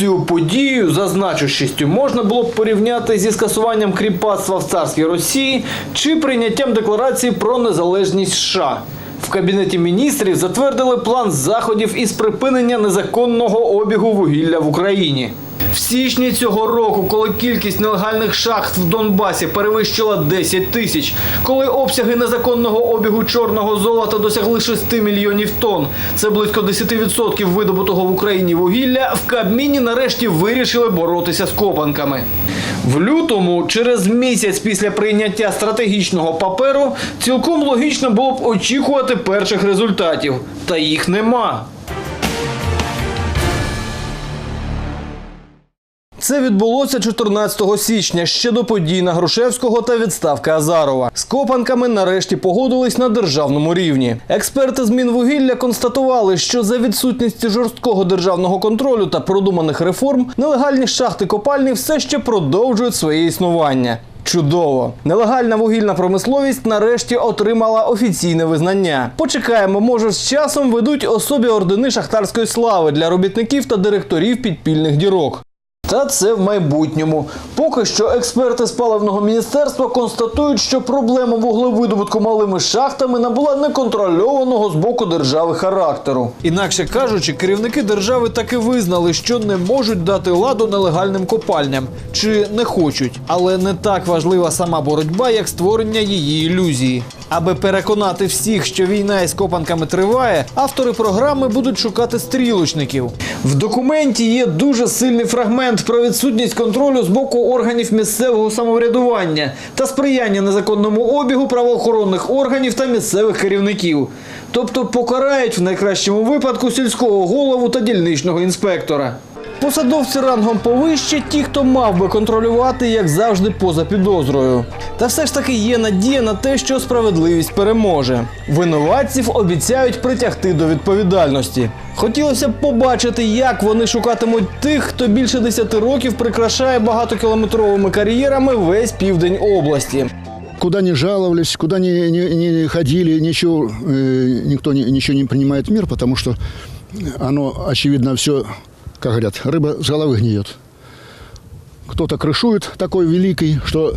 Цю подію, зазначущістю, можна було б порівняти зі скасуванням кріпацтва в царській Росії чи прийняттям декларації про незалежність США. В кабінеті міністрів затвердили план заходів із припинення незаконного обігу вугілля в Україні. В січні цього року, коли кількість нелегальних шахт в Донбасі перевищила 10 тисяч, коли обсяги незаконного обігу чорного золота досягли 6 мільйонів тонн, це близько 10% видобутого в Україні вугілля, в Кабміні нарешті вирішили боротися з копанками. В лютому, через місяць після прийняття стратегічного паперу, цілком логічно було б очікувати перших результатів. Та їх нема. Це відбулося 14 січня, ще до подій на Грушевського та відставки Азарова. З копанками нарешті погодились на державному рівні. Експерти з Мінвугілля констатували, що за відсутності жорсткого державного контролю та продуманих реформ нелегальні шахти копальні все ще продовжують своє існування. Чудово! Нелегальна вугільна промисловість нарешті отримала офіційне визнання. Почекаємо, може, з часом ведуть особі ордени шахтарської слави для робітників та директорів підпільних дірок. Та це в майбутньому. Поки що експерти з паливного міністерства констатують, що проблема вуглевидобутку малими шахтами набула неконтрольованого з боку держави характеру. Інакше кажучи, керівники держави таки визнали, що не можуть дати ладу нелегальним копальням чи не хочуть. Але не так важлива сама боротьба, як створення її ілюзії. Аби переконати всіх, що війна із копанками триває, автори програми будуть шукати стрілочників. В документі є дуже сильний фрагмент про відсутність контролю з боку органів місцевого самоврядування та сприяння незаконному обігу правоохоронних органів та місцевих керівників. Тобто покарають в найкращому випадку сільського голову та дільничного інспектора. Посадовці рангом повище ті, хто мав би контролювати, як завжди, поза підозрою. Та все ж таки є надія на те, що справедливість переможе. Винуватців обіцяють притягти до відповідальності. Хотілося б побачити, як вони шукатимуть тих, хто більше 10 років прикрашає багатокілометровими кар'єрами весь південь області. Куда не жаловались, куда не, не, не ходили, ничего, э, никто не, ничего не принимает в мир, потому оно, очевидно, все, как говорят, рыба с головы гниет. Кто-то крышует такой великий, что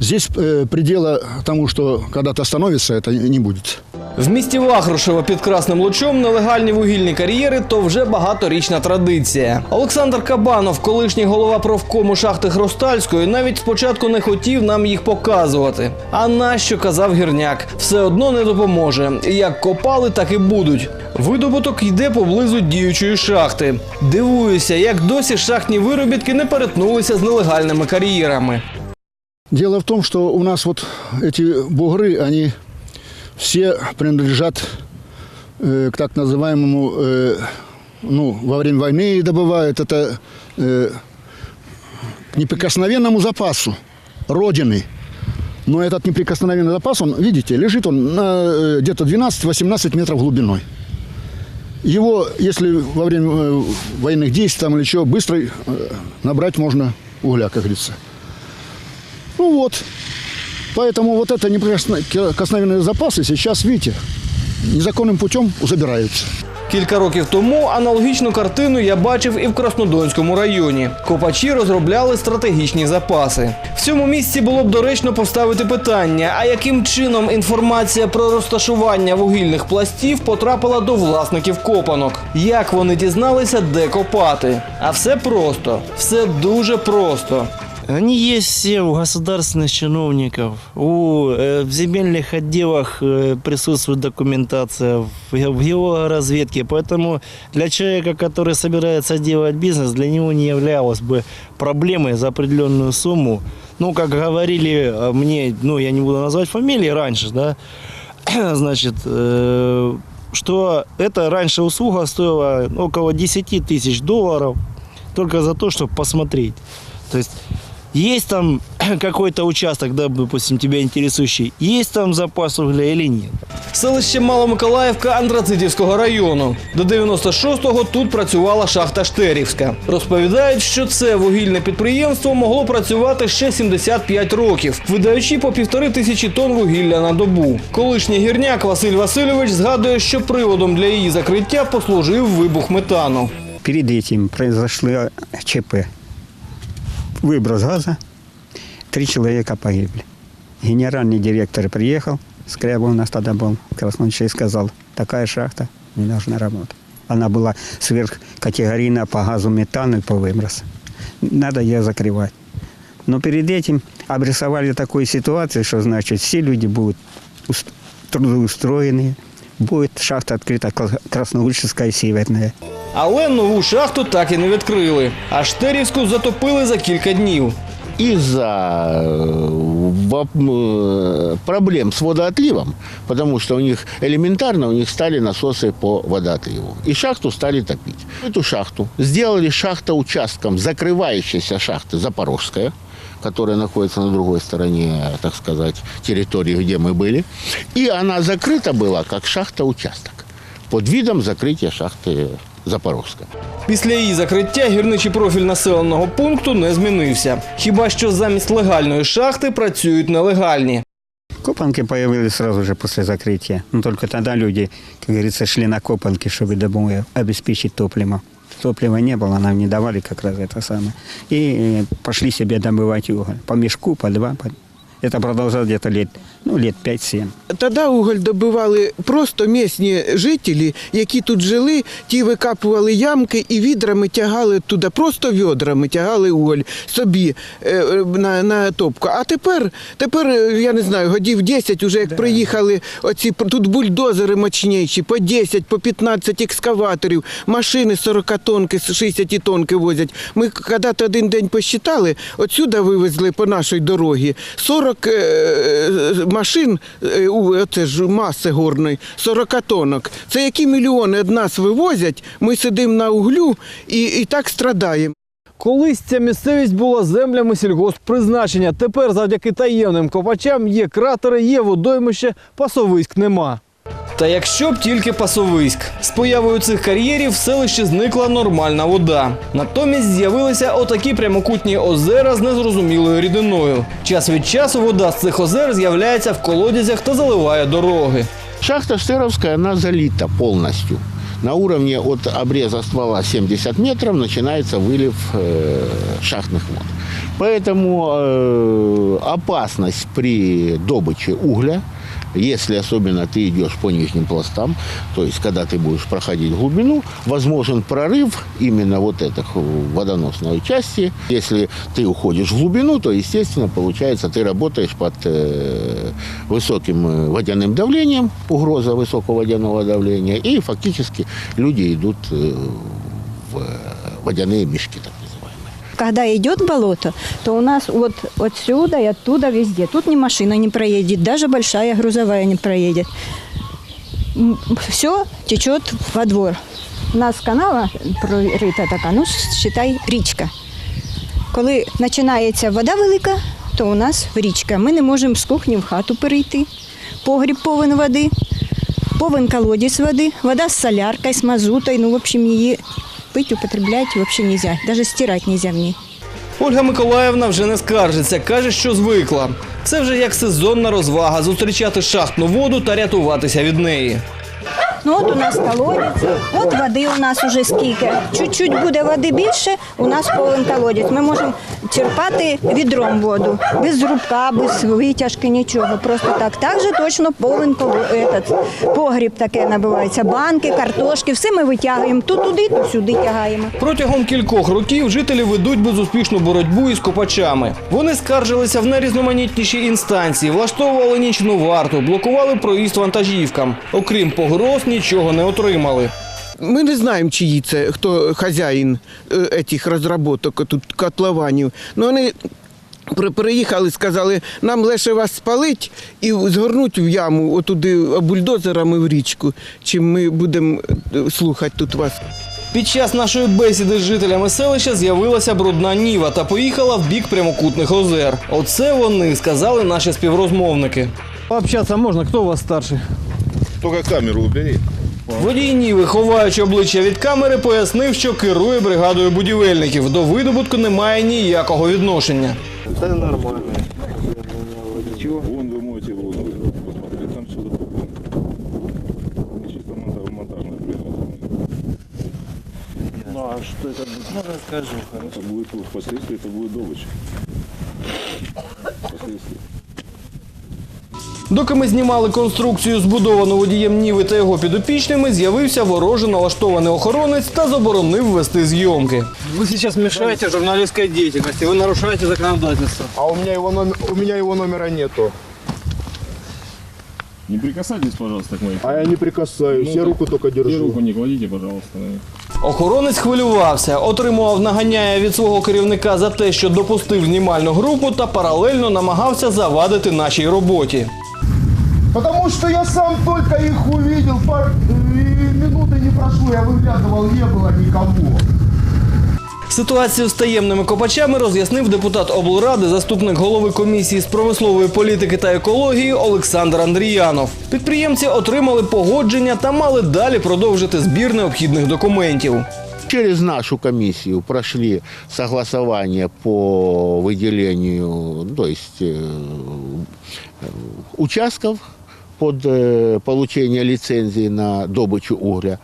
здесь э, предела тому, что когда-то остановится, это не будет. В місті Вахрушево під Красним Лучом нелегальні вугільні кар'єри то вже багаторічна традиція. Олександр Кабанов, колишній голова профкому шахти Хрустальської, навіть спочатку не хотів нам їх показувати. А нащо казав гірняк? Все одно не допоможе. Як копали, так і будуть. Видобуток йде поблизу діючої шахти. Дивуюся, як досі шахтні виробітки не перетнулися з нелегальними кар'єрами. Дело в том, что у нас вот эти бугры, они все принадлежат э, к так называемому, э, ну, во время войны добывают это э, к неприкосновенному запасу Родины. Но этот неприкосновенный запас, он, видите, лежит он на э, где-то 12-18 метров глубиной. Его, если во время э, военных действий там или чего, быстро э, набрать можно угля, как говорится. Ну вот. Поэтому вот это неприкосновенные запасы сейчас, видите, незаконным путем забираются. Кілька років тому аналогічну картину я бачив і в Краснодонському районі. Копачі розробляли стратегічні запаси. В цьому місці було б доречно поставити питання: а яким чином інформація про розташування вугільних пластів потрапила до власників копанок? Як вони дізналися, де копати? А все просто, все дуже просто. Они есть все у государственных чиновников. У, э, в земельных отделах э, присутствует документация, в, в геологоразведке. Поэтому для человека, который собирается делать бизнес, для него не являлось бы проблемой за определенную сумму. Ну, как говорили э, мне, ну, я не буду назвать фамилии раньше, да, значит, э, что это раньше услуга стоила около 10 тысяч долларов только за то, чтобы посмотреть. То есть есть там какой-то участок, да, допустим, тебя интересующий, есть там запас угля или нет. Селище Маломиколаївка Андрацитівського району. До 96-го тут працювала шахта Штерівська. Розповідають, що це вугільне підприємство могло працювати ще 75 років, видаючи по півтори тисячі тонн вугілля на добу. Колишній гірняк Василь Васильович згадує, що приводом для її закриття послужив вибух метану. Перед этим произошло ЧП. Выброс газа, три человека погибли. Генеральный директор приехал, Скрябов у нас тогда был, Красночий сказал, такая шахта не должна работать. Она была сверхкатегорийна по газу метану и по выбросу. Надо ее закрывать. Но перед этим обрисовали такую ситуацию, что значит все люди будут ус- трудоустроены, будет шахта открыта Красноульческая северная. Але нову шахту так і не відкрили. А Штерівську затопили за кілька днів. из-за э, воп- э, проблем с водооотливом, потому что у них элементарно у них стали насосы по водоотливу. И шахту стали топить. Эту шахту сделали шахта участком закрывающейся шахты Запорожская, которая находится на другой стороне, так сказать, территории, где мы были. И она закрыта была как шахта-участок под видом закрытия шахты Запорожская. Після її закриття гірничий профіль населеного пункту не змінився. Хіба що замість легальної шахти працюють нелегальні. Копанки появились сразу же после закрытия. Но только тогда люди, как говорится, шли на копанки, чтобы домой обеспечить топливо. Топлива не было, нам не давали как раз это самое. И э, пошли себе добывать уголь. По мешку, по два. по- Это продолжалось где-то лет, ну, лет 5-7. Тоді уголь добивали просто місні жителі, які тут жили, ті викапували ямки і відрами тягали туди, просто відрами тягали уголь собі е, е, на, на топку. А тепер, тепер, е, я не знаю, годів 10 уже як приїхали оці тут бульдозери мощніші, по 10, по 15 екскаваторів, машини 40 тонки, 60 тонки возять. Ми коли-то один день посчитали, отсюди вивезли по нашій дорогі 40 е, машин, е, у, оце ж маси горної, 40 тонок. Це які мільйони від нас вивозять, ми сидимо на углю і, і так страдаємо. Колись ця місцевість була землями сільгосппризначення. Тепер завдяки таємним копачам є кратери, є водоймище, пасовиськ нема. Та якщо б тільки пасовиськ. З появою цих кар'єрів в селищі зникла нормальна вода. Натомість з'явилися отакі прямокутні озера з незрозумілою рідиною. Час від часу вода з цих озер з'являється в колодязях та заливає дороги. Шахта Штыровская, она залита полностью. На уровне от обреза ствола 70 метров начинается вылив э, шахтных вод. Поэтому э, опасность при добыче угля, если особенно ты идешь по нижним пластам, то есть когда ты будешь проходить глубину, возможен прорыв именно вот этих водоносной части. Если ты уходишь в глубину, то, естественно, получается, ты работаешь под э, высоким э, водяным давлением, угроза высокого водяного давления, и фактически люди идут э, в водяные мешки, так. Когда идет болото, то у нас вот отсюда и оттуда везде. Тут ни машина не проедет, даже большая грузовая не проедет. Все течет во двор. У нас канала прорита така, ну считай, річка. Коли починається вода велика, то у нас річка. Ми не можемо з кухні в хату перейти. Погріб повен води, повен колодязь води, вода з соляркою, з мазутою. Ну, в общем, її пити, употреблять вообще нельзя. Даже стирать стирати не в ней. Ольга Миколаївна вже не скаржиться, каже, що звикла. Це вже як сезонна розвага зустрічати шахтну воду та рятуватися від неї. Ну от у нас колодязь, от води у нас уже скільки. Чуть-чуть буде води більше, у нас повен колодязь. Ми можемо черпати відром воду, без рубка, без витяжки, нічого. Просто так. Так же точно повен этот, погріб таке набивається. Банки, картошки, все ми витягуємо. То туди, то сюди тягаємо. Протягом кількох років жителі ведуть безуспішну боротьбу із копачами. Вони скаржилися в найрізноманітніші інстанції, влаштовували нічну варту, блокували проїзд вантажівкам. Окрім погроз, нічого не отримали. Ми не знаємо, чиї це, хто хазяїн е, цих розробок, тут котлованів. Ну вони при- приїхали, сказали, нам легше вас спалить і згорнуть в яму отуди бульдозерами в річку, чим ми будемо е, слухати тут вас. Під час нашої бесіди з жителями селища з'явилася брудна ніва та поїхала в бік прямокутних озер. Оце вони сказали наші співрозмовники. Пообщатися можна, хто у вас старший? Только камеру убери. Водій Ніви, ховаючи обличчя від камери, пояснив, що керує бригадою будівельників. До видобутку немає ніякого відношення. Вон вы моете воду. Посмотри, там все запутано. Чисто монтаж, монтажное производство. А что это будет? Ну, расскажу. Это будет впоследствии это будет добыча. Впоследствии. Доки ми знімали конструкцію, збудовану водієм Ніви та його підопічними, з'явився вороже налаштований охоронець та заборонив вести зйомки. Вы сейчас мешаете журналистской деятельности, вы нарушаете законодательство. А у меня его номер, у меня его номера нету. Не прикасайтесь, пожалуйста, к моей А я не прикасаюсь, Ну я так, руку только И держу. руку не кладите, пожалуйста. Охоронець хвилювався, отримував наганяє від свого керівника за те, що допустив знімальну групу та паралельно намагався завадити нашій роботі. Потому что я сам только их увидел, пар... и минуты не прошло, я выглядывал, не было никого. Ситуацію з таємними копачами роз'яснив депутат облради, заступник голови комісії з промислової політики та екології Олександр Андріянов. Підприємці отримали погодження та мали далі продовжити збір необхідних документів. Через нашу комиссию прошли согласование по выделению, ну, то есть э, э, участков под э, получение лицензии на добычу угля.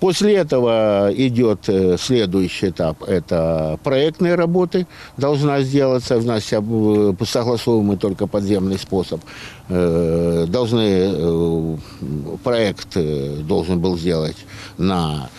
После этого идет э, следующий этап. Это проектные работы должна сделаться. У нас сейчас э, согласовываемый только подземный способ. Э, Должны, э, проект э, должен был сделать на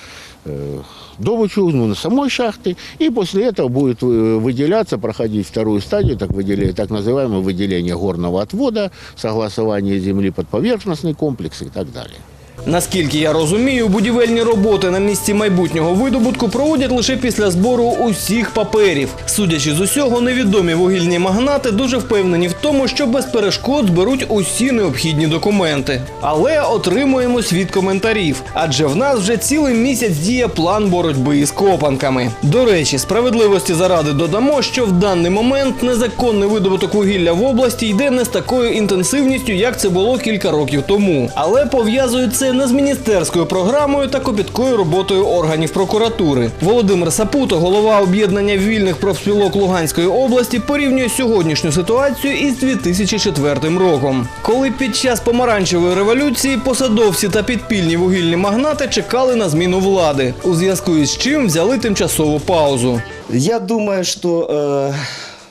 э, добычу ну, на самой шахты, и после этого будет э, выделяться, проходить вторую стадию, так, выделение, так называемое выделение горного отвода, согласование земли под поверхностный комплекс и так далее. Наскільки я розумію, будівельні роботи на місці майбутнього видобутку проводять лише після збору усіх паперів. Судячи з усього, невідомі вугільні магнати дуже впевнені в тому, що без перешкод зберуть усі необхідні документи. Але отримуємо світ коментарів, адже в нас вже цілий місяць діє план боротьби із копанками. До речі, справедливості заради додамо, що в даний момент незаконний видобуток вугілля в області йде не з такою інтенсивністю, як це було кілька років тому. Але пов'язують не з міністерською програмою та копіткою роботою органів прокуратури. Володимир Сапуто, голова об'єднання вільних профспілок Луганської області, порівнює сьогоднішню ситуацію із 2004 роком, коли під час помаранчевої революції посадовці та підпільні вугільні магнати чекали на зміну влади, у зв'язку із чим взяли тимчасову паузу. Я думаю, что э,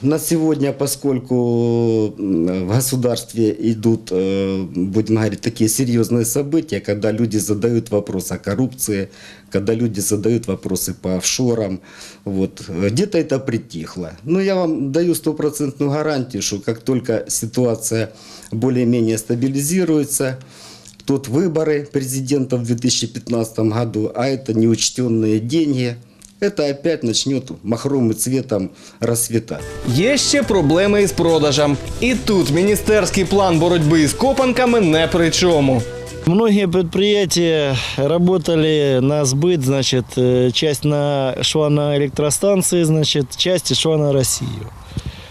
на сегодня, поскольку в государстве идут, э, будем говорить, такие серьезные события, когда люди задают вопрос о коррупции, когда люди задают вопросы по офшорам, вот, где-то это притихло. Но я вам даю стопроцентную гарантию, что как только ситуация более-менее стабилизируется, тут выборы президента в 2015 году, а это неучтенные деньги, это опять начнет махровым цветом расцветать. Є ще проблеми із продажем. І тут міністерський план боротьби із копанками не при чому. Многие предприятия работали на сбыт, значит, э, часть на, шла на электростанции, значит, часть шла на Россию.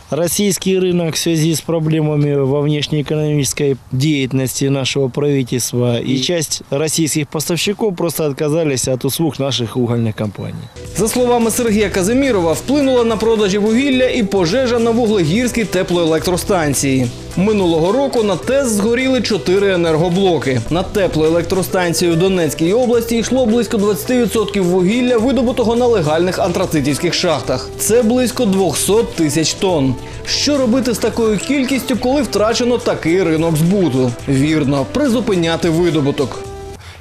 Российский рынок в связи с проблемами во внешнеэкономической деятельности нашего правительства и часть российских поставщиков просто отказались от услуг наших угольных компаний. За словами Сергія Казимірова, вплинула на продажі вугілля і пожежа на вуглегірській теплоелектростанції. Минулого року на ТЕС згоріли чотири енергоблоки. На теплоелектростанцію в Донецькій області йшло близько 20% вугілля, видобутого на легальних антрацитівських шахтах. Це близько 200 тисяч тонн. Що робити з такою кількістю, коли втрачено такий ринок збуту? Вірно, призупиняти видобуток.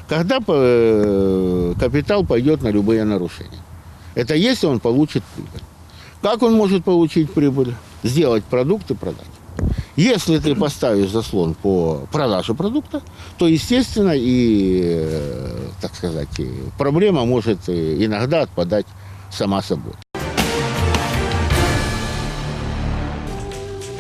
Когда э, капитал пойдет на любые нарушения. Это если он получит прибыль. Как он может получить прибыль? Сделать продукт и продать. Если ты поставишь заслон по продаже продукта, то, естественно, и, э, так сказать, проблема может э, иногда отпадать сама собой.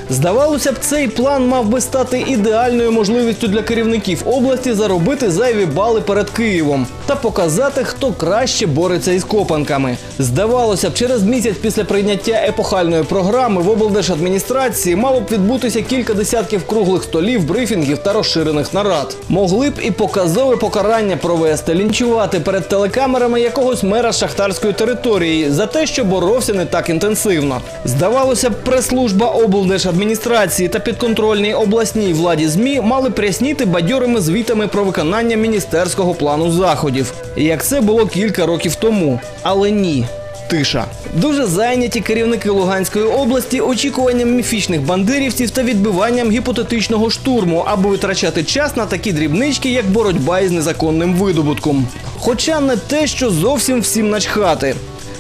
Здавалося б, цей план мав би стати ідеальною можливістю для керівників області заробити зайві бали перед Києвом та показати, хто краще бореться із копанками. Здавалося б, через місяць після прийняття епохальної програми в облдержадміністрації мало б відбутися кілька десятків круглих столів, брифінгів та розширених нарад. Могли б і показове покарання провести, лінчувати перед телекамерами якогось мера шахтарської території за те, що боровся не так інтенсивно. Здавалося б, прес-служба облдержадміністрації райдержадміністрації та підконтрольній обласній владі ЗМІ мали прясніти бадьорими звітами про виконання міністерського плану заходів, як це було кілька років тому. Але ні. Тиша. Дуже зайняті керівники Луганської області очікуванням міфічних бандерівців та відбиванням гіпотетичного штурму, аби витрачати час на такі дрібнички, як боротьба із незаконним видобутком. Хоча не те, що зовсім всім начхати.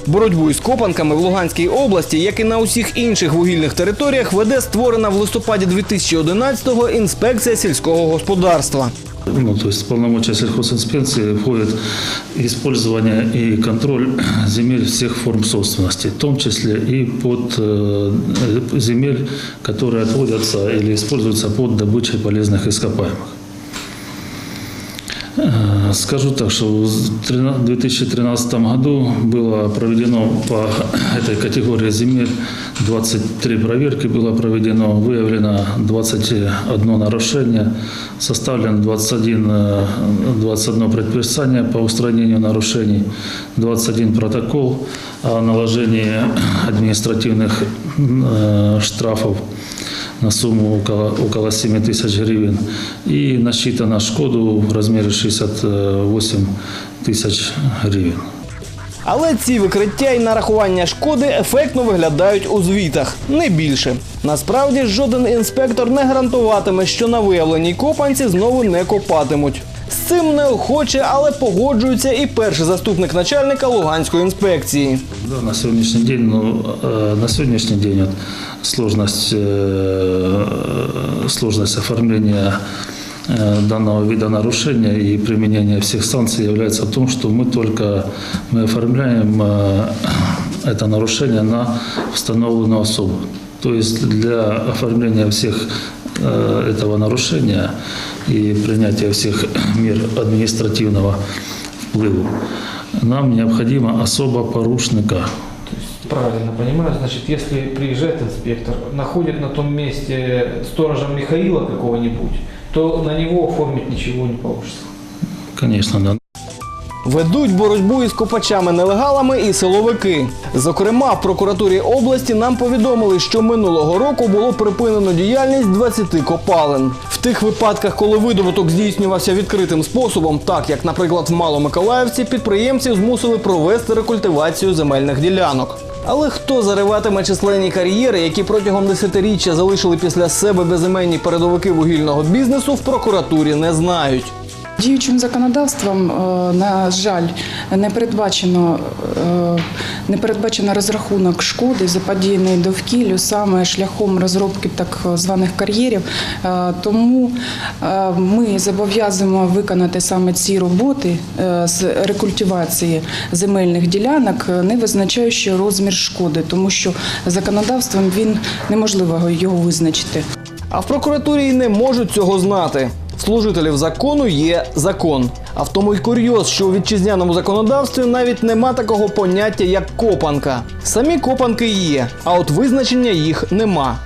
Боротьбу із копанками в Луганській області, як і на усіх інших вугільних територіях, веде створена в листопаді 2011-го інспекція сільського господарства. Ну, то есть в полномочия сельхозинспекции входит использование и контроль земель всех форм собственности, в том числе и под э, земель, которые отводятся или используются под добычей полезных ископаемых. Э, Скажу так, что в трина- 2013 году было проведено по этой категории земель 23 проверки было проведено, выявлено 21 нарушение, составлен 21, э, 21 предписание по устранению нарушений, 21 протокол о наложении административных э, штрафов на сумму около, около 7 тысяч гривен и насчитано шкоду в размере 68 тысяч гривен. Але ці викриття і нарахування шкоди ефектно виглядають у звітах, не більше. Насправді жоден інспектор не гарантуватиме, що на виявленій копанці знову не копатимуть. З цим неохоче, але погоджується і перший заступник начальника Луганської інспекції. Да, на сегодняшний день, ну, э, на сегодняшний день вот сложность, э, сложность оформления э, данного вида нарушения и применения всех санкций является в том, что мы только мы оформляем э, это нарушение на установленную особу. То есть для оформления всех э, этого нарушения И принятия всех мер административного впливу нам необходима особа порушника. Правильно понимаю, значит, если приезжает инспектор, находит на том месте сторожа Михаила какого-нибудь, то на него оформить ничего не получится. Конечно, да. Ведуть боротьбу із копачами-нелегалами і силовики. Зокрема, в прокуратурі області нам повідомили, що минулого року було припинено діяльність 20 копалин. В тих випадках, коли видобуток здійснювався відкритим способом, так як, наприклад, в Маломиколаївці, підприємців змусили провести рекультивацію земельних ділянок. Але хто зариватиме численні кар'єри, які протягом десятиріччя залишили після себе безіменні передовики вугільного бізнесу, в прокуратурі не знають. Діючим законодавством, е, на жаль, не передбачено, е, не передбачено розрахунок шкоди заподіяної довкіллю саме шляхом розробки так званих кар'єрів. Е, Тому ми зобов'язуємо виконати саме ці роботи з рекультивації земельних ділянок, не визначаючи розмір шкоди, тому що законодавством він неможливо його визначити. А в прокуратурі не можуть цього знати В Служителів закону є закон. А в тому й курйоз, що у вітчизняному законодавстві навіть нема такого поняття, як копанка. Самі копанки є, а от визначення їх нема.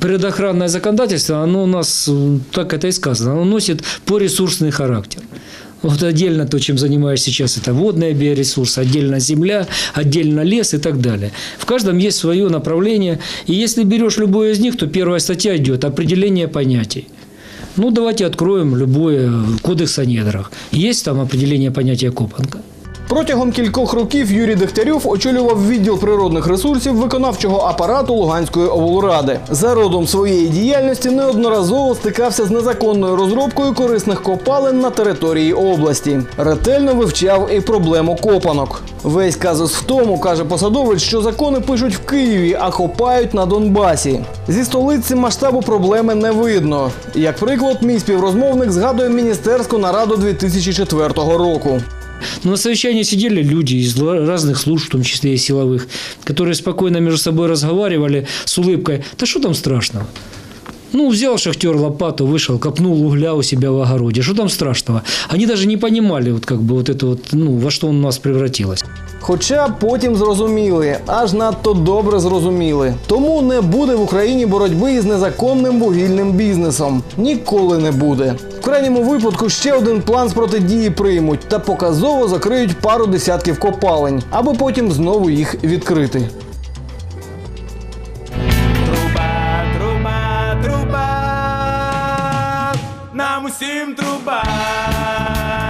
Природоохранное законодательство, оно у нас, м, так это и сказано, оно носит поресурсный характер. Вот отдельно то, чем занимаюсь сейчас, это водные биоресурсы, отдельно земля, отдельно лес и так далее. В каждом есть свое направление. И если берешь любое из них, то первая статья идет определение понятий. Ну, давайте откроем любое кодекс о недрах. Есть там определение понятия копанка. Протягом кількох років Юрій Дегтярьов очолював відділ природних ресурсів виконавчого апарату Луганської облради. За родом своєї діяльності неодноразово стикався з незаконною розробкою корисних копалин на території області. Ретельно вивчав і проблему копанок. Весь казус в тому, каже посадовець, що закони пишуть в Києві, а копають на Донбасі. Зі столиці масштабу проблеми не видно. Як приклад, мій співрозмовник згадує міністерську нараду 2004 року. Но на совещании сидели люди из ла- разных служб, в том числе и силовых, которые спокойно между собой разговаривали с улыбкой. Да что там страшного? Ну, взял шахтер лопату, вышел, копнул угля у себя в огороде. Что там страшного? Они даже не понимали, вот как бы вот это вот, ну, во что у нас превратилось. Хоча потім зрозуміли, аж надто добре зрозуміли. Тому не буде в Україні боротьби із незаконним вугільним бізнесом. Ніколи не буде. В крайньому випадку ще один план з протидії приймуть та показово закриють пару десятків копалень, аби потім знову їх відкрити. bar.